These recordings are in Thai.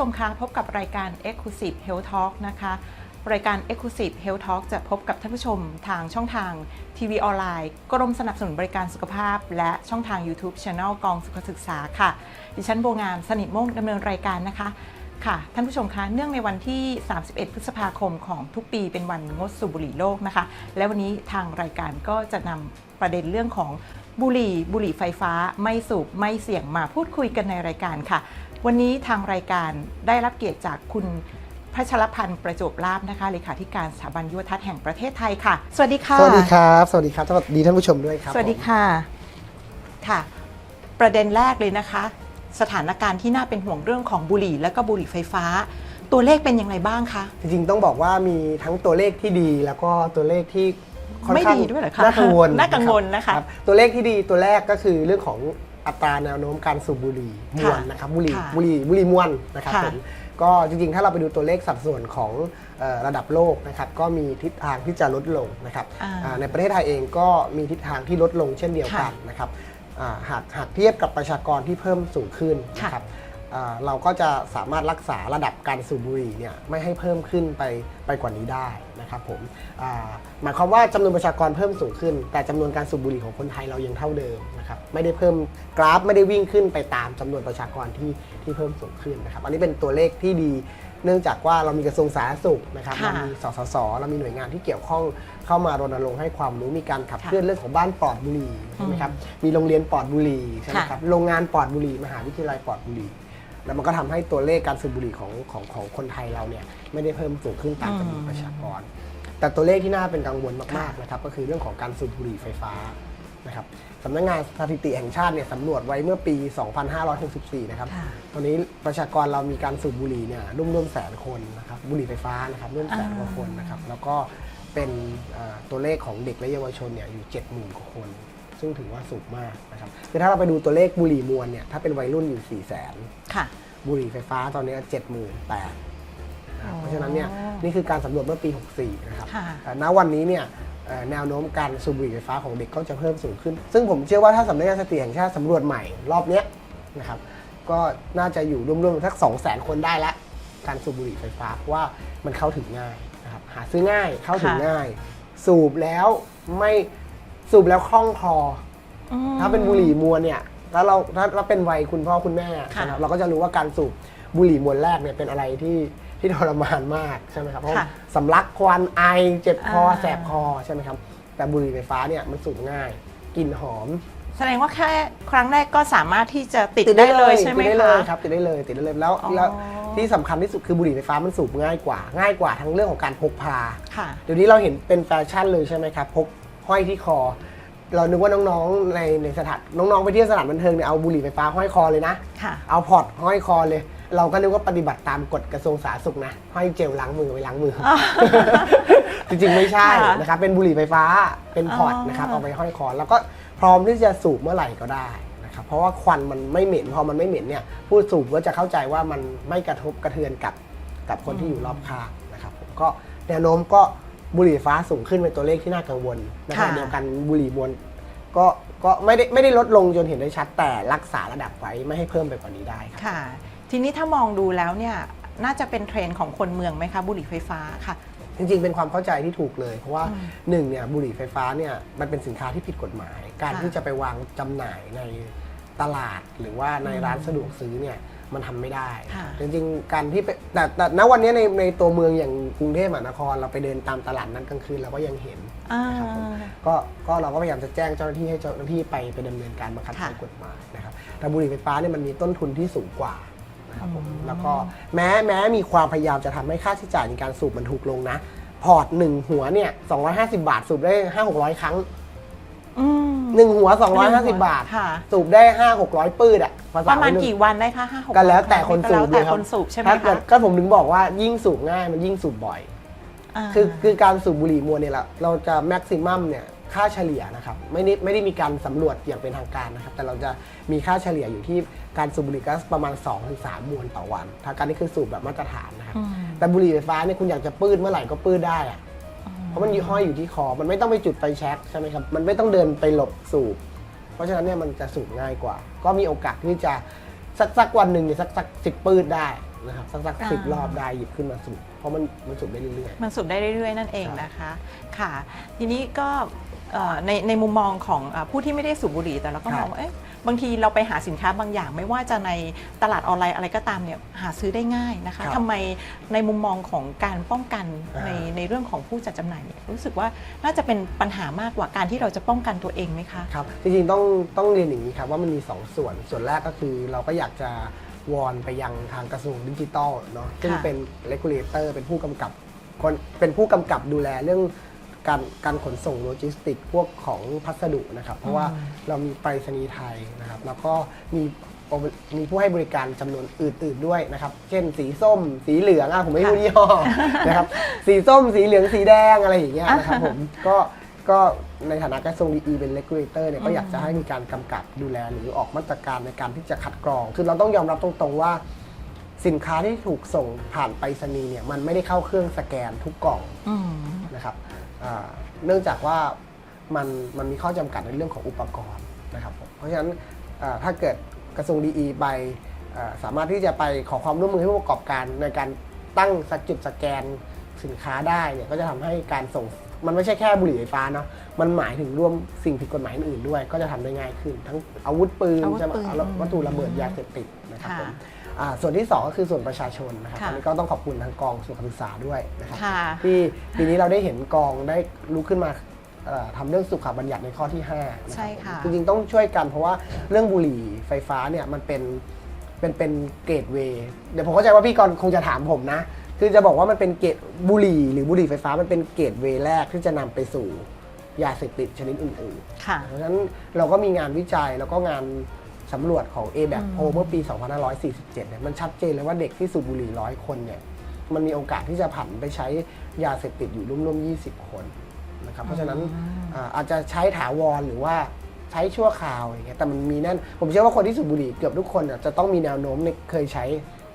ชมคะพบกับรายการ Exclusive Health Talk นะคะ รายการ Exclusive Health Talk จะพบกับท่านผู้ชมทางช่องทางทีวีออนไลน์กรมสนับสนุนบริการสุขภาพ และช่องทาง YouTube Channel กองสุขศึกษาค่ะ ดิฉันโบงามสนิทม่งดำเนินรายการนะคะค่ะ ท่านผู้ชมคะเนื่องในวันที่ 31 พฤษภาคมของทุกปีเป็นวันงดสูบบุหรี่โลกนะคะ และวันนี้ทางรายการก็จะนำประเด็นเรื่องของบุหรี่บุหรี่ไฟฟ้าไม่สูบไม่เสี่ยงมาพูดคุยกันในรายการค่ะ วันนี้ทางรายการได้รับเกียรติจากคุณพัชรพันธ์ประจวบลาบนะคะเลขาธิการสถาบันยุวทัศน์แห่งประเทศไทยค่ะ สวัสดีค่ะ สวัสดีครับ สวัสดีครับสวัสดีท่านผู้ชมด้วยครับ สวัสดีผมค่ะค่ะ ประเด็นแรกเลยนะคะ สถานการณ์ที่น่าเป็นห่วงเรื่องของบุหรี่ และก็บุหรี่ไฟฟ้า ตัวเลขเป็นอย่างไรบ้างคะจริงๆต้องบอกว่ามีทั้งตัวเลขที่ดีแล้วก็ตัวเลขที่ค่อนไม่ข้างดีด้วยเหรอคะน่ากังวลน่ากังวลนะคะรับตัวเลขที่ดีตัวแรกก็คือเรื่องของ อัตราแนวโน้มการสูบบุหรี่มวลค่ะนะครับบุหรี่ค่ะบุหรี่บุหรี่มวลนะครับค่ะผมก็จริงๆ ถ้าเราไปดูตัวเลขสัดส่วนของเอ่อระดับโลกนะครับก็มีทิศทางที่จะลดลงนะครับอ่าอ่าในประเทศไทยเองก็มีทิศทางที่ลดลงเช่นเดียวกันค่ะนะครับอ่าหากหากเทียบกับประชากรที่เพิ่มสูงขึ้นนะครับอ่าเราก็จะสามารถรักษาระดับการสูบบุหรี่เนี่ยไม่ให้เพิ่มขึ้นไปไปกว่านี้ได้นะ ครับผมอ่าหมายความว่าจำนวนประชากรเพิ่มสูงขึ้น แต่จำนวนการสูบบุหรี่ของคนไทยเรายังเท่าเดิมนะครับไม่ได้เพิ่มกราฟไม่ได้วิ่งขึ้นไปตามจำนวนประชากรที่ที่เพิ่มสูงขึ้นนะครับอันนี้เป็นตัวเลขที่ดีเนื่องจากว่าเรามีกระทรวงสาธารณสุขนะครับค่ะเรามีสสส เรามีหน่วยงานที่เกี่ยวข้องเข้ามารณรงค์ให้ความรู้มีการขับเคลื่อนเรื่องของบ้านปลอดบุหรี่ใช่ไหมครับมีโรงเรียนปลอดบุหรี่ใช่ไหมครับโรงงานปลอดบุหรี่มหาวิทยาลัยปลอดบุหรี่ แล้วมันก็ทำให้ตัวเลขการสูบบุหรี่ของของของคนไทยเราเนี่ยไม่ได้เพิ่มสูงขึ้นตามจำนวนประชากร แต่ตัวเลขที่น่าเป็นกังวลมากๆนะครับก็คือเรื่องของการสูบบุหรี่ไฟฟ้านะครับสำนักงานสถิติแห่งชาติเนี่ยสำรวจไว้เมื่อปี 2564 นะครับค่ะตอนนี้ประชากรเรามีการสูบบุหรี่เนี่ยร่วมร่วมแสนคนนะครับ บุหรี่ไฟฟ้านะครับร่วมแสนกว่าคนนะครับ แล้วก็เป็นเอ่อตัวเลขของเด็กและเยาวชนเนี่ยอยู่ 70,000 กว่าคน ซึ่งถือว่าสูงมากนะครับคือถ้าเราไปดูตัวเลขบุหรี่มวลเนี่ยถ้าเป็นวัยรุ่นอยู่4 0 0 0 0 0ค่ะ บุหรี่ไฟฟ้าตอนนี้เจ็ดหมื่นแปดอ๋อเพราะฉะนั้นเนี่ยนี่คือการสำรวจเมื่อปี 64 นะครับค่ะแต่ณวันนี้เนี่ยเอ่อแนวโน้มการสูบบุหรี่ไฟฟ้าของเด็กก็จะเพิ่มสูงขึ้น ซึ่งผมเชื่อว่าถ้าสำนักงานสถิติแห่งชาติสำรวจใหม่รอบเนี้ยนะครับก็น่าจะอยู่ร่วมๆสัก 2 0 0 0 0 0 คนได้ละการสูบบุหรี่ไฟฟ้าเพราะว่ามันเข้าถึงง่ายนะครับหาซื้อง่ายเข้าถึงค่ะง่าย สูบแล้วไม่ สูบแล้วคล่องคออืมถ้าเป็นบุหรี่มวลเนี่ยแล้วเราถ้าเราเป็นวัยคุณพ่อคุณแม่ค่ะนะครับเราก็จะรู้ว่าการสูบบุหรี่มวลแรกเนี่ยเป็นอะไรที่ที่ทรมานมากใช่ไหมครับเพราะค่ะสำลักควันไอเจ็บคออ่าแสบคอใช่ไหมครับ แต่บุหรี่ไฟฟ้าเนี่ยมันสูบง่ายกลิ่นหอม แสดงว่าแค่ครั้งแรกก็สามารถที่จะติดได้เลยใช่ไหมติดได้เลคะยครับติดได้เลยติดได้เลยแล้วอ๋อแล้วที่สำคัญที่สุดคือบุหรี่ไฟฟ้ามันสูบง่ายกว่า ง่ายกว่าทั้งเรื่องของการพกพาค่ะเดี๋ยวนี้เราเห็นเป็นแฟชั่นเลยใช่ไหมครับพก ห้อยที่คอ เรานึกว่าน้องๆในในสถานน้องๆไปเที่ยวสถานบันเทิงเนี่ยเอาบุหรี่ไฟฟ้าห้อยคอเลยนะ ค่ะ เอาพอร์ตห้อยคอเลย เราก็นึกว่าปฏิบัติตามกฎกระทรวงสาธารณสุขนะห้อยเจลล้างมือไว้ล้างมืออจริงๆไม่ใช่ค่ะนะครับเป็นบุหรี่ไฟฟ้าเป็นพอร์ตอ๋อ นะครับเอาไปห้อยคอ แล้วก็พร้อมที่จะสูบเมื่อไหร่ก็ได้นะครับเพราะว่าควันมันไม่เหม็นพอมันไม่เหม็นเนี่ยผู้สูบก็จะเข้าใจว่ามันไม่กระทบกระเทือนกับกับคนที่อยู่รอบข้างนะครับผมก็แนวโน้มก็ บุหรี่ไฟฟ้าสูงขึ้นเป็นตัวเลขที่น่ากังวลนะครับค่ะ เดียวกันบุหรี่มวลก็ก็ไม่ได้ไม่ได้ลดลงจนเห็นได้ชัดแต่รักษาระดับไว้ไม่ให้เพิ่มไปกว่านี้ได้ครับค่ะ ทีนี้ถ้ามองดูแล้วเนี่ยน่าจะเป็นเทรนด์ของคนเมืองไหมคะบุหรี่ไฟฟ้าค่ะ จริงๆ เป็นความเข้าใจที่ถูกเลย เพราะว่าอืมหนึ่งเนี่ยบุหรี่ไฟฟ้าเนี่ยมันเป็นสินค้าที่ผิดกฎหมาย การค่ะที่จะไปวางจำหน่ายในตลาดหรือว่าในอืมร้านสะดวกซื้อเนี่ย มันทำไม่ได้ค่ะจริงๆ การที่ไปแต่แต่ณวันนี้ในในตัวเมืองอย่างกรุงเทพมหานครเราไปเดินตามตลาดนั้นกลางคืนเราก็ยังเห็นอ่านะครับผมก็ก็เราก็พยายามจะแจ้งเจ้าหน้าที่ให้เจ้าหน้าที่ไปไปดำเนินการบังคับค่ะใช้กฎหมายนะครับแต่บุหรี่ไฟฟ้าเนี่ยมันมีต้นทุนที่สูงกว่านะครับผมอืมแล้วก็แม้แม้มีความพยายามจะทำให้ค่าใช้จ่ายในการสูบมันถูกลงนะ พอร์ตหนึ่งหัวเนี่ย250 บาทสูบได้ 5 600 ครั้ง อืมหนึ่งหัวหนึ่งหัว 250 บาท ค่ะ สูบได้ 5 600 ปื้ดอะภาษประมาณวัยนกี่วันได้คะห้าหกก็แล้วแต่คนสูบแล้วแต่เลยรับคนสูบใช่ไหมถ้าเกิดคะก็ผมถึงบอกว่ายิ่งสูบง่ายมันยิ่งสูบบ่อยา คือคือการสูบบุหรี่มวลเนี่ยเราเราจะแม็กซิมัมเนี่ยค่าเฉลี่ยนะครับไม่ได้ไม่ได้มีการสำรวจอย่างเป็นทางการนะครับ แต่เราจะมีค่าเฉลี่ยอยู่ที่การสูบบุหรี่ก็ประมาณ 2-3 มวลต่อวันทางการนี่คือสูบแบบมาตรฐานนะครับอืมแต่บุหรี่ไฟฟ้าเนี่ยคุณอยากจะปื้ดเมื่อไหร่ก็ปื้ดได้อะ เพราะมันห้อยอยู่ที่คอ มันไม่ต้องไปจุดไฟแช็กใช่ไหมครับ มันไม่ต้องเดินไปหลบสูบ เพราะฉะนั้นเนี่ยมันจะสูบง่ายกว่า ก็มีโอกาสที่จะสักสักวันหนึ่งเนี่ยสักสักสิบปืดได้นะครับสักสักอ่าสิบรอบได้หยิบขึ้นมาสูบ เพราะมันมันสูบได้เรื่อยมันสูบได้เรื่อยๆ นั่นเองใช่นะคะ ค่ะ ทีนี้ก็เอ่อในในมุมมองของเอ่อผู้ที่ไม่ได้สูบบุหรี่แต่เราก็มองว่าเอ๊ะ บางทีเราไปหาสินค้าบางอย่าง ไม่ว่าจะในตลาดออนไลน์อะไรก็ตามเนี่ยหาซื้อได้ง่ายนะคะครับทำไมในมุมมองของการป้องกันอ่า ในในเรื่องของผู้จัดจำหน่ายเนี่ยรู้สึกว่าน่าจะเป็นปัญหามากกว่าการที่เราจะป้องกันตัวเองไหมคะๆครับจริงๆต้องต้องเรียนอย่างนี้ครับว่ามันมี 2 ส่วนส่วนแรกก็คือเราก็อยากจะวอนไปยังทางกระทรวงดิจิทัลเนาะซึ่งค่ะเป็น regulator เป็นผู้กำกับคนเป็นผู้กำกับดูแลเรื่อง การการขนส่งโลจิสติกพวกของพัสดุนะครับ เพราะว่าเรามีไปรษณีย์ไทยนะครับ แล้วก็มีมีผู้ให้บริการจำนวนอื่นๆด้วยนะครับ เช่นสีส้ม สีเหลืองอะผมไม่รู้ยี่ห้อนะครับ สีส้ม สีเหลือง สีแดงอะไรอย่างเงี้ยนะครับผมก็ก็ในฐานะกระทรวงดีเป็น regulator เนี่ยก็อยากจะให้มีการกำกับดูแลหรือออกมาตรการในการที่จะคัดกรอง คือเราต้องยอมรับตรงๆว่า สินค้าที่ถูกส่งผ่านไปรษณีย์เนี่ยมันไม่ได้เข้าเครื่องสแกนทุกกล่องอืมนะครับอ่า เนื่องจากว่ามันมันมีข้อจำกัดในเรื่องของอุปกรณ์นะครับผมเพราะฉะนั้นอ่าถ้าเกิดกระทรวงดีไปอ่าสามารถที่จะไปขอความร่วมมือให้ผู้ประกอบการในการตั้งสักจุดสแกนสินค้าได้เนี่ยก็จะทำให้การส่งมันไม่ใช่แค่บุหรี่ไฟฟ้าเนาะมันหมายถึงร่วมสิ่งผิดกฎหมายอื่นๆด้วย ก็จะทำได้ง่ายขึ้น ทั้งอาวุธปืนอาวุธใช่ไหมปืนเอาวัตถุระเบิดยาเสพติดนะครับค่ะผมอ่า ส่วนที่สองก็คือส่วนประชาชนนะครับค่ะอันนี้ก็ต้องขอบคุณทางกองสุขศึกษาด้วยนะครับค่ะ ที่ปีนี้เราได้เห็นกองได้ลุกขึ้นมาเอ่อทำเรื่องสุขบัญญัติในข้อที่5นะใช่รับค่ะ จริงๆ ต้องช่วยกันเพราะว่าเรื่องบุหรี่ไฟฟ้าเนี่ยมันเป็นเป็นเป็นเกตเวย์เดี๋ยวผมเข้าใจว่าพี่กรณ์คงจะถามผมนะ คือจะบอกว่ามันเป็นเกตบุหรี่หรือบุหรี่ไฟฟ้ามันเป็นเกตเวย์แรกที่จะนำไปสู่ยาเสพติดชนิดอื่นๆค่ะเพราะฉะนั้นเราก็มีงานวิจัยแล้วก็งาน สำรวจของ a b a c อืมโพเมื่อปี 2547 เนี่ยมันชัดเจนเลยว่าเด็กที่สูบบุหรี่ร้อยคนเนี่ยมันมีโอกาสที่จะผันไปใช้ยาเสพติดอยู่ร่วมๆ 20 คนนะครับเพราะฉะนั้นอ่าอาจจะใช้ถาวรหรือว่าใช้ชั่วคราวอย่างเงี้ยแต่มันมีแน่น ผมเชื่อว่าคนที่สูบบุหรี่เกือบทุกคนเนี่ยจะต้องมีแนวโน้มในเคยใช้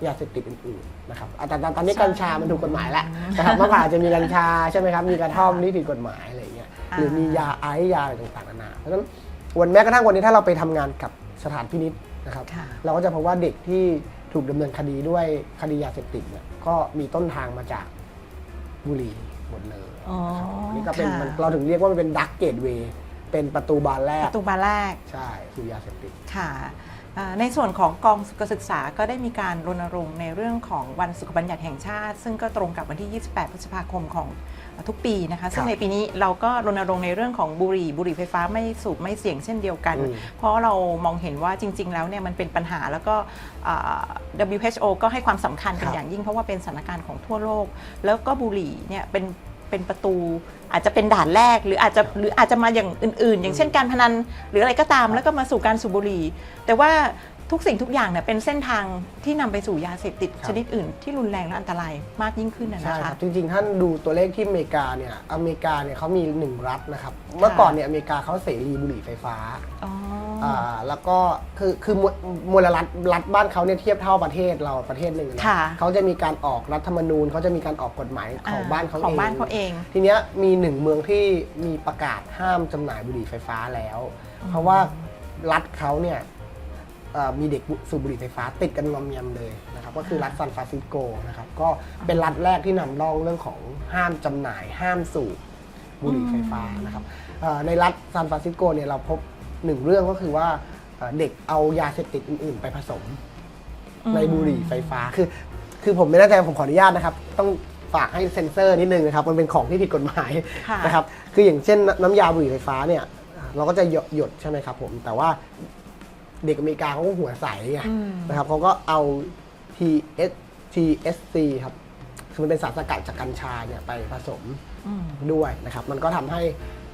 ยาเสพติดอื่นๆนะครับอะแต่แต่ตอนนี้ใช่กัญชา มันถูกกฎหมายแล้วนะครับเมื่อก่อนอาจจะมีกัญชาใช่ไหมครับ มีกระท่อมที่ผิดกฎหมายอะไรอย่างเงี้ย หรือมียาไอซ์ยาอะไรต่างๆนานา เพราะฉะนั้น วันแม้กระทั่งวันนี้ถ้าเราไปทำงานกับสถานพินิษนะครับ ค่ะ เราก็จะพบว่าเด็กที่ถูกดำเนินคดีด้วยคดียาเสพติดเนี่ยก็มีต้นทางมาจากบุหรี่หมดเลยอ๋อนะครับอันนี้ก็เป็นค่ะมันเราถึงเรียกว่ามันเป็นดักเกตเวย์เป็นประตูบานแรปกระตูบานแรก ใช่สู่ยาเสพติด ค่ะอ่าในส่วนของกองสุขศึกษาก็ได้มีการรณรงค์ในเรื่องของวันสุขบัญญัติแห่งชาติ ซึ่งก็ตรงกับวันที่ 28 พฤษภาคมของ ทุกปีนะคะ ซึ่งในปีนี้เราก็รณรงค์ในเรื่องของบุหรี่บุหรี่ไฟฟ้าไม่สูบไม่เสี่ยงเช่นเดียวกันอืมเพราะเรามองเห็นว่าจริง ๆ แล้วเนี่ยมันเป็นปัญหาแล้วก็อ่า WHO ก็ให้ความสำคัญเป็นอย่างยิ่งเพราะว่าเป็นสถานการณ์ของทั่วโลก แล้วก็บุหรี่เนี่ยเป็นเป็นประตูอาจจะเป็นด่านแรกหรืออาจจะหรืออาจจะมาอย่างอื่น ๆ อย่างเช่นการพนันหรืออะไรก็ตามแล้วก็มาสู่การสูบบุหรี่ แต่ว่า ทุกสิ่งทุกอย่างเนี่ยเป็นเส้นทางที่นำไปสู่ยาเสพติดครับ ชนิดอื่นที่รุนแรงและอันตรายมากยิ่งขึ้นนะใช่นะคคะ รับ จริงๆ ท่านดูตัวเลขที่อเมริกาเนี่ย อเมริกาเนี่ยเขามีหนึ่งรัฐนะครับ เมื่อก่อนเนี่ยอเมริกาเขาเสรีบุหรี่ไฟฟ้าอ๋ออ่าแล้วก็คือคือมวมลรัฐรัฐบ้านเขาเนี่ยเทียบเท่าประเทศเราประเทศหนึ่งนะค่ะ เขาจะมีการออกรัฐธรรมนูญเขาจะมีการออกกฎหมายของบ้านเขาของเองบ้านเขาเอง ทีเนี้ยมีหนึ่งเมืองที่มีประกาศห้ามจำหน่ายบุหรี่ไฟฟ้าแล้ว เพราะว่ารัฐเขาเนี่ยเอ่อ มีเด็กสูบบุหรี่ไฟฟ้าติดกันงอมแงมเลยนะครับก็คือรัฐซานฟรานซิสโกนะครับก็เป็นรัฐแรกที่นำร่องเรื่องของห้ามจำหน่าย ห้ามสูบบุหรี่ไฟฟ้านะครับเอ่อในรัฐซานฟรานซิสโกเนี่ยเราพบหนึ่งเรื่องก็คือว่าเอ่อเด็กเอายาเสพติดอื่น ๆ ไปผสมในบุหรี่ไฟฟ้าคือคือผมไม่แน่ใจผมขออนุญาตนะครับ ต้องฝากให้เซ็นเซอร์นิดนึงนะครับ มันเป็นของที่ผิดกฎหมายค่ะนะครับ คืออย่างเช่น น้ำยาบุหรี่ไฟฟ้าเนี่ย เราก็จะหยดหยดใช่ไหมครับผม แต่ว่า เด็กอเมริกาเขาก็หัวใสไงอืม นะครับเขาก็เอา TS TSC ครับคือมันเป็นสารสกัดจากกัญชาเนี่ยไปผสมอืม ด้วยนะครับ มันก็ทำให้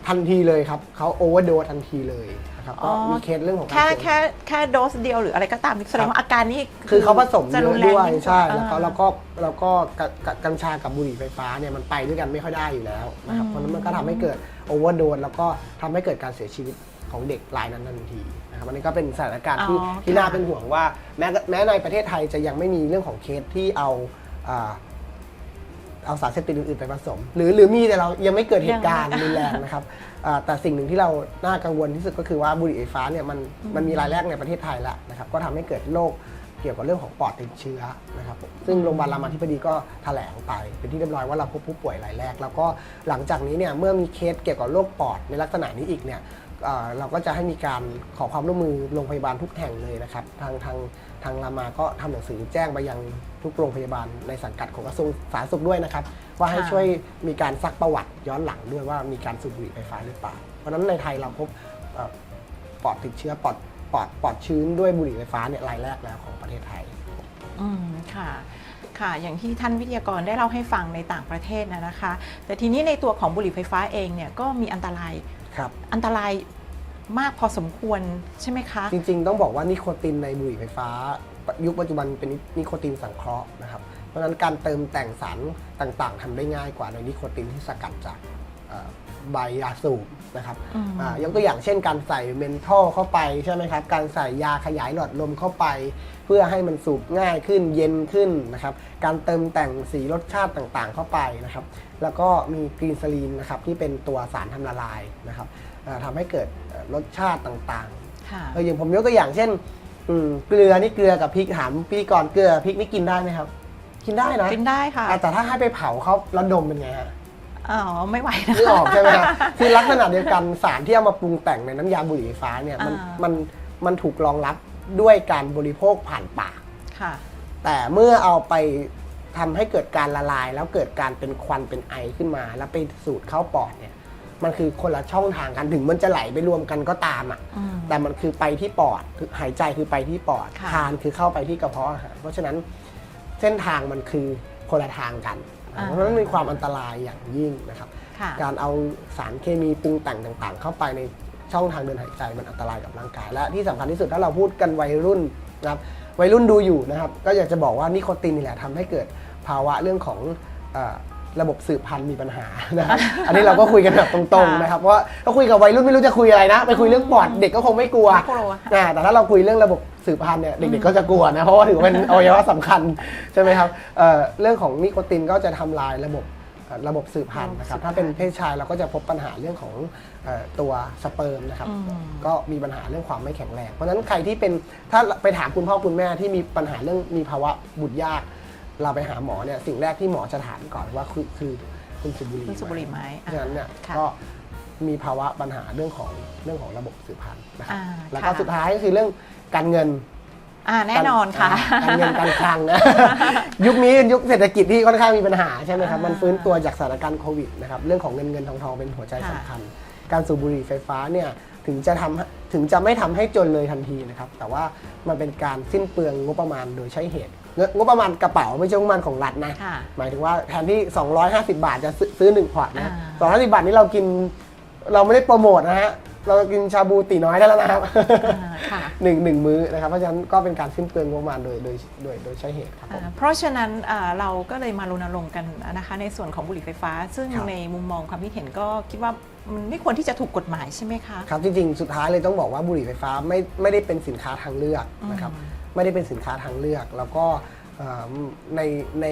ทันทีเลยครับเขาโอเวอร์โดทันทีเลยนะครับก็มีเคสเรื่องของการแค่เสีย แค่แค่โดสเดียวหรืออะไรก็ตามนี่แสดงว่าอาการนี้คือเขาผสมจะเยรุอะนแรงด้วยยิ่งกาใช่แล้วก็อ่า แล้วก็แล้วก็กะกะกัญชากับบุหรี่ไฟฟ้าเนี่ยมันไปด้วยกันไม่ค่อยได้อยู่แล้วนะครับอืม เพราะฉะนั้นมันก็ทำให้เกิดโอเวอร์โดแล้วก็ทำให้เกิดการเสียชีวิต ของเด็กรายนั้นทันทีนะครับอันนี้ก็เป็นสถานการณ์ที่อ๋อที่น่าค่ะ เป็นห่วงว่าแม้แม้ในประเทศไทยจะยังไม่มีเรื่องของเคสที่เอาอ่าเอาสารเสพติดอื่นๆไปผสม หรือหรือมีแต่เรายังไม่เกิดเหตุการณ์รุนแรงนะครับอ่าแต่สิ่งหนึ่งที่เราน่ากังวลที่สุดก็คือว่าบุหรี่ไฟฟ้าเนี่ยมันมันมีรายแรกในประเทศไทยแล้วนะครับก็ทำให้เกิดโรคเกี่ยวกับเรื่องของปอดติดเชื้อนะครับผมซึ่งโรงพยาบาลรามาธิบดีก็แถลงไปเป็นที่เรียบร้อยว่าเราพบผู้ป่วยรายแรก แล้วก็หลังจากนี้เนี่ยเมื่อมีเคสเกี่ยวกับโรคปอดในลักษณะนี้อีกเนี่ย เอ่อเราก็จะให้มีการขอความร่วมมือโรงพยาบาลทุกแห่งเลยนะครับ ทางทางทางรามาก็ทำหนังสือแจ้งไปยังทุกโรงพยาบาลในสังกัดของกระทรวงสาธารณสุขด้วยนะครับ ว่าให้ค่ะช่วยมีการซักประวัติย้อนหลังด้วยว่ามีการสูบบุหรี่ไฟฟ้าหรือเปล่า เพราะฉะนั้นในไทยเราพบเอ่อปอดติดเชื้อปอดปอดปอดชื้นด้วยบุหรี่ไฟฟ้าเนี่ยรายแรกแล้วของประเทศไทย อืมค่ะค่ะอย่างที่ท่านวิทยากรได้เล่าให้ฟังในต่างประเทศนะนะคะ แต่ทีนี้ในตัวของบุหรี่ไฟฟ้าเองเนี่ยก็มีอันตราย ครับ อันตรายมากพอสมควรใช่ไหมคะ จริงๆ ต้องบอกว่านิโคตินในบุหรี่ไฟฟ้า ยุคปัจจุบันเป็นนิโคตินสังเคราะห์นะครับ เพราะฉะนั้นการเติมแต่งสารต่างๆทำได้ง่ายกว่าในนิโคตินที่สกัดจากเอ่อใบยาสูบ นะครับอืมอ่ายกตัวอย่างเช่นการใส่เมนทอลเข้าไปใช่ไหมครับ การใส่ยาขยายหลอดลมเข้าไป เพื่อให้มันสูบง่ายขึ้นเย็นขึ้นนะครับ การเติมแต่งสีรสชาติต่างๆ เข้าไปนะครับ แล้วก็มีกรีนซาลีนนะครับที่เป็นตัวสารทำละลายนะครับอ่าทำให้เกิดเอ่อรสชาติต่างๆค่ะเอออย่างผมยกตัวอย่างเช่นอืมเกลือนี่เกลือกับพริกถามพธี่ก่อนเกลือพริกนี่กินได้ไหมครับ กินได้นะกินได้ค่ะอะแต่ถ้าให้ไปเผาเขาแล้วดมเป็นไงฮะ อ๋อไม่ไหวนะนึกออกใช่ไหมฮะคือลักษณะเดียวกันสารที่เอามาปรุงแต่งในน้ำยาบุหรี่ไฟฟ้าเนี่ยมันอ่ามัมันมันถูกรองรับด้วยการบริโภคผ่านปาก ค่ะ แต่เมื่อเอาไปทำให้เกิดการละลาย แล้วเกิดการเป็นควันเป็นไอขึ้นมา แล้วไปสูดเข้าปอดเนี่ย มันคือคนละช่องทางกันถึงมันจะไหลไปรวมกันก็ตามอะ อืม แต่มันคือไปที่ปอดคือหายใจคือไปที่ปอดค่ะ ทานคือเข้าไปที่กระเพาะอาหารเพราะฉะนั้นเส้นทางมันคือคนละทางกันอ่า เพราะฉะนั้นมีความอันตรายอย่างยิ่งนะครับค่ะการเอาสารเคมีปรุงแต่งต่างๆ เข้าไปในช่องทางเดินหายใจมันอันตรายกับร่างกาย และที่สำคัญที่สุดถ้าเราพูดกันวัยรุ่นนะครับวัยรุ่นดูอยู่นะครับ ก็อยากจะบอกว่านิโคตินนี่แหละทำให้เกิดภาวะเรื่องของเอ่อ ระบบสืบพันธุ์มีปัญหานะครับ อันนี้เราก็คุยกันแบบตรงๆนะครับ เพราะว่าก็คุยกับวัยรุ่นไม่รู้จะคุยอะไรนะ ไปคุยเรื่องปอดเด็กก็คงไม่กลัวไม่กลัวอ่าแต่ถ้าเราคุยเรื่องระบบสืบพันธุ์เนี่ยเด็กๆก็จะกลัวนะเพราะว่าถือว่าเป็นอวัยวะสำคัญใช่ไหมครับเอ่อเรื่องของนิโคตินก็จะทำลายระบบเอ่อระบบสืบพันธุ์นะครับระบบสืบพันธุ์ถ้าเป็นเพศชายเราก็จะพบปัญหาเรื่องของเอ่อตัวสเปิร์มนะครับอืมก็มีปัญหาเรื่องความไม่แข็งแรง เพราะฉะนั้นใครที่เป็นถ้าไปถามคุณพ่อคุณแม่ที่มีปัญหาเรื่องมีภาวะบุตรยาก เราไปหาหมอเนี่ยสิ่งแรกที่หมอจะถามก่อนว่าคือคือคุณสูบบุหรี่คุณสูบบุหรี่ไหมเพราะฉะนั้นเนี่ยค่ะก็มีภาวะปัญหาเรื่องของเรื่องของระบบสืบพันธุ์นะครับอ่าแล้วก็ค่ะ สุดท้ายก็คือเรื่องการเงิน อ่าแน่นอนค่ะ การเงินการคลังนะ ยุคนี้เป็นยุคเศรษฐกิจที่ค่อนข้างมีปัญหาใช่ไหมครับ อ่ามัมันฟื้นตัวจากสถานการณ์โควิดนะครับเรื่องของเงินเงินทองทองเป็นหัวใจค่ะสำคัญ การสูบบุหรี่ไฟฟ้าเนี่ย ถึงจะทำถึงจะไม่ทำให้จนเลยทันทีนะครับ แต่ว่ามันเป็นการสิ้นเปลืองงบประมาณโดยใช้เหตุเงินงบประมาณกระเป๋าไม่ใช่งบประมาณของรัฐนะค่ะหมายถึงว่าแทนที่ 250 บาทจะซื้อซื้อหนึ่งพอร์ตนะอ่า250บาทนี้เรากินเราไม่ได้โปรโมทนะฮะ เรากินชาบูตีน้อยได้แล้วนะครับอ่าค่ะหนึ่งหนึ่งมื้อนะครับ เพราะฉะนั้นก็เป็นการสิ้นเปลืองงบประมาณโดยโดยโดยโดยใช้เหตุครับผมอ่าเพราะฉะนั้นอ่าเราก็เลยมารณรงค์กันนะคะในส่วนของบุหรี่ไฟฟ้า ซึ่งครับ ในมุมมองความคิดเห็นก็คิดว่ามันไม่ควรที่จะถูกกฎหมายใช่ไหมคะ ครับจริงๆ สุดท้ายเลยต้องบอกว่าบุหรี่ไฟฟ้าไม่ไม่ได้เป็นสินค้าทางเลือกนะครับอืมไม่ได้เป็นสินค้าทางเลือก แล้วก็เอ่อ ในใน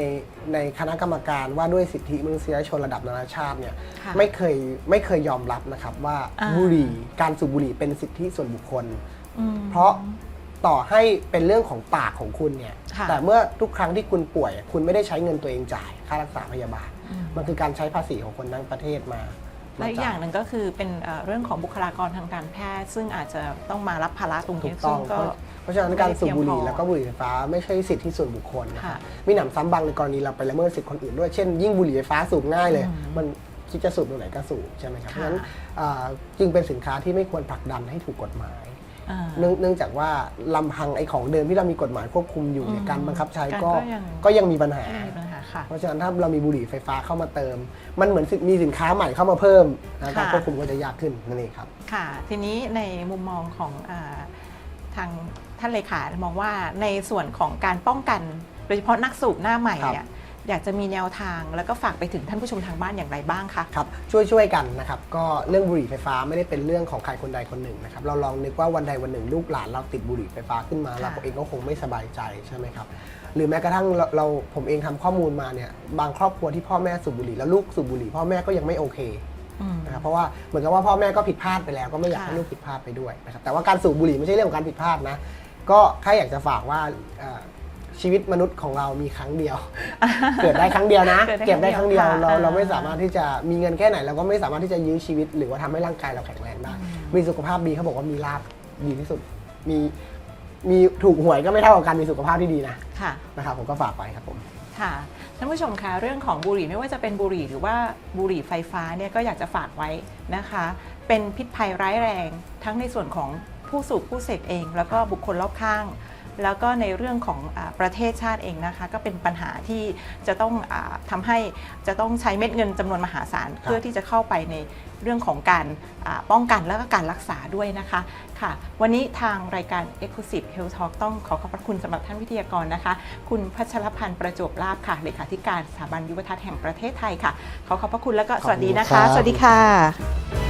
ในคณะกรรมการว่าด้วยสิทธิมนุษยชนระดับนานาชาติเนี่ยค่ะไม่เคยไม่เคยยอมรับนะครับว่าอ่า บุหรี่การสูบบุหรี่เป็นสิทธิส่วนบุคคล อืม เพราะต่อให้เป็นเรื่องของปากของคุณเนี่ยค่ะ แต่เมื่อทุกครั้งที่คุณป่วย คุณไม่ได้ใช้เงินตัวเองจ่ายค่ารักษาพยาบาล อืม มันคือการใช้ภาษีของคนทั้งประเทศมา และอีกมอย่างหนึ่งก็คือเป็นเอ่อเรื่องของบุคลากรทางการแพทย์ ซึ่งอาจจะต้องมารับภาระตรงถูนี้กต้ซึ่องงก็เพราะฉะนั้นการสูบบุหรี่ไม่ได้เพียงพอแล้วก็บุหรี่ไฟฟ้าไม่ใช่สิทธิส่วนบุคคลนะครับค่ะมีหนำซ้ำบางในกรณีเราไปละเมิดสิทธิคนอื่นด้วยเช่นยิ่งบุหรี่ไฟฟ้าสูบง่ายเลยอืมมันคิดจะสูบตรงไหนก็สูบใช่ไหมครับเพค่ะราะฉะนั้นอ่าจึงเป็นสินค้าที่ไม่ควรผลักดันให้ถูกกฎหมายอ่าเนื่องเนื่องจากว่าลำพังไอ้ของเดิมที่เรามีกฎหมายควบคุมอยู่เนี่ยอืมการบังคับใช้การก็ก็ยังก็ยังมีปัญหาไม่มีปัญหา ค่ะ เพราะฉะนั้นถ้าเรามีบุหรี่ไฟฟ้าเข้ามาเติม มันเหมือนสิมีสินค้าใหม่เข้ามาเพิ่มนะการค่ะควบคุมก็จะยากขึ้นนั่นเองครับค่ะ ทีนี้ในมุมมองของอาทางท่านเลขามองว่าในส่วนของการป้องกัน โดยเฉพาะนักสูบหน้าใหม่ครับเนี่ย อยากจะมีแนวทาง แล้วก็ฝากไปถึงท่านผู้ชมทางบ้านอย่างไรบ้างคะครับช่วยช่วยกันนะครับก็เรื่องบุหรี่ไฟฟ้าไม่ได้เป็นเรื่องของใครคนใดคนหนึ่งนะครับเราลองนึกว่าวันใดวันหนึ่งลูกหลานเราติดบุหรี่ไฟฟ้าขึ้นมาค่ะเราเองก็คงไม่สบายใจใช่ไหมครับหรือแม้กระทั่งเราเราผมเองทำข้อมูลมาเนี่ยบางครอบครัวที่พ่อแม่สูบบุหรี่แล้วลูกสูบบุหรี่พ่อแม่ก็ยังไม่โอเคอืมนะครับเพราะว่าเหมือนกับว่าพ่อแม่ก็ผิดพลาดไปแล้ว ก็ไม่อยากค่ะให้ลูกผิดพลาดไปด้วยนะครับแต่ว่าการสูบบุหรี่ไม่ใช่เรื่องของการผิดพลาดนะก็แค่อยากจะฝากว่าเอ่อ ชีวิตมนุษย์ของเรามีครั้งเดียว เกิดได้ครั้งเดียวนะ เกิดได้เก็บได้ครั้งเดียวครั้งเดียวเราค่ะ เราไม่สามารถที่จะมีเงินแค่ไหน เราก็ไม่สามารถที่จะยื้อชีวิต หรือว่าทำให้ร่างกายเราแข็งแรงได้ มีสุขภาพดีเขาบอกว่ามีลาบดีที่สุด มีมีถูกหวยก็ไม่เท่ากับการมีสุขภาพที่ดีนะค่ะ นะครับผมก็ฝากไปครับผม ค่ะท่านผู้ชมคะเรื่องของบุหรี่ไม่ว่าจะเป็นบุหรี่หรือว่าบุหรี่ไฟฟ้าเนี่ยก็อยากจะฝากไว้นะคะ เป็นพิษภัยร้ายแรงทั้งในส่วนของผู้สูบผู้เสพเอง แล้วก็บุคคลรอบข้าง แล้วก็ในเรื่องของอาประเทศชาติเองนะคะ ก็เป็นปัญหาที่จะต้องอาทำให้จะต้องใช้เม็ดเงินจำนวนมหาศาลเพื่อที่จะเข้าไปในเรื่องของการอ่าป้องกันและก็การรักษาด้วยนะคะค่ะ วันนี้ทางรายการ Exclusive Health Talk ต้องขอขอบพระคุณสำหรับท่านวิทยากรนะคะ คุณพัชรพันธ์ประจวบลาภค่ะเลขาธิการสถาบันยุวทัศน์แห่งประเทศไทยค่ะ ขอขอบพระคุณแล้วก็สวัสดีนะขอบคุณครัคะบสวัสดีค่ะ